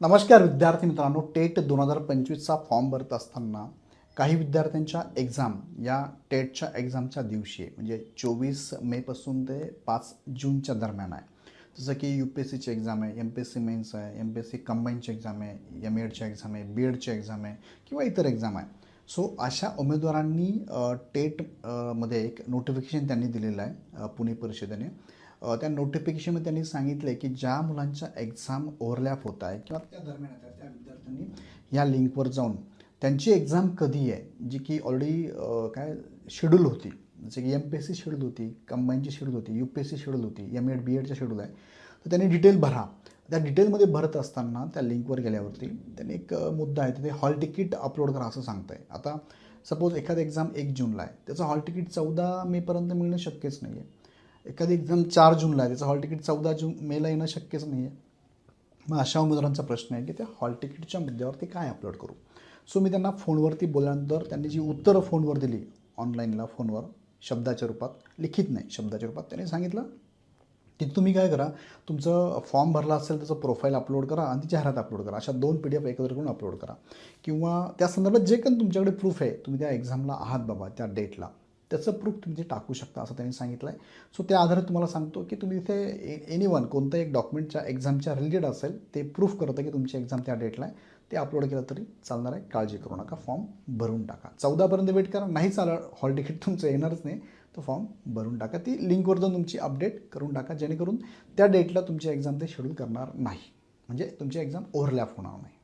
नमस्कार विद्यार्थी मित्रांनो टेट दोन हजार पंचवीसचा फॉर्म भरत असताना काही विद्यार्थ्यांच्या एक्झाम या टेटच्या एक्झामच्या दिवशी म्हणजे चोवीस मेपासून ते पाच जूनच्या दरम्यान आहे. जसं की यू पी एस सीची एक्झाम आहे M P S C mains आहे एम पी एस सी कंबाईनची एक्झाम आहे एम एडची एक्झाम आहे बी एडची एक्झाम आहे किंवा इतर एक्झाम आहे. सो अशा उमेदवारांनी टेटमध्ये टेटमध्ये एक नोटिफिकेशन त्यांनी दिलेलं आहे पुणे परिषदेने. त्या नोटिफिकेशनमध्ये त्यांनी सांगितलं की ज्या मुलांच्या एक्झाम ओव्हरलॅप होत आहे किंवा त्या दरम्यान येतात त्या विद्यार्थ्यांनी या लिंकवर जाऊन. त्यांची एक्झाम कधी आहे? जी की ऑलरेडी काय शेड्यूल होती. जसे की M P S C schedule होती कंबाईनची शेड्यूल होती U P S C schedule होती एम एड बी एडच्या शेड्यूल आहे. तर त्यांनी डिटेल भरा. त्या डिटेलमध्ये भरत असताना त्या लिंकवर गेल्यावरती त्यांनी एक मुद्दा आहे तिथे हॉल तिकीट अपलोड करा असं सांगतं आहे आता सपोज एखादा एक्झाम एक जूनला आहे. त्याचं हॉल तिकीट चौदा मेपर्यंत मिळणं शक्यच नाही आहे एखादी एक्झाम चार जूनला आहे. त्याचं हॉल तिकीट चौदा जून मेला येणं शक्यच नाही आहे मग अशा उमेदवारांचा प्रश्न आहे की त्या हॉल तिकीटच्या मुद्द्यावरती काय अपलोड करू? सो मी त्यांना फोनवरती बोलल्यानंतर त्यांनी जी उत्तरं फोनवर दिली ऑनलाईनला फोनवर शब्दाच्या रूपात लिखित नाही शब्दाच्या रूपात त्यांनी सांगितलं की तुम्ही काय करा तुमचं फॉर्म भरला असेल त्याचं प्रोफाईल अपलोड करा आणि ती जाहिरात अपलोड करा. अशा दोन पी डी एफ एकत्र करून अपलोड करा. किंवा त्या संदर्भात जे काही तुमच्याकडे प्रूफ आहे तुम्ही त्या एक्झामला आहात बाबा त्या डेटला त्याचं प्रूफ तुम्ही ते टाकू शकता असं त्यांनी सांगितलं आहे सो त्या आधारे तुम्हाला सांगतो की तुम्ही इथे एनी वन कोणतं एक डॉक्युमेंटच्या एक्झामच्या रिलेटेड असेल ते प्रूफ करतं की तुमची एक्झाम त्या डेटला आहे. ते अपलोड केलं तरी चालणार आहे. काळजी करू नका. फॉर्म भरून टाका. चौदापर्यंत वेट करा. नाही चालणार. हॉल तिकीट तुमचं येणारच नाही. तो फॉर्म भरून टाका. ती लिंकवर जाऊन तुमची अपडेट करून टाका. जेणेकरून त्या डेटला तुमची एक्झाम ते शेड्यूल करणार नाही. म्हणजे तुमची एक्झाम ओव्हरलॅप होणार नाही.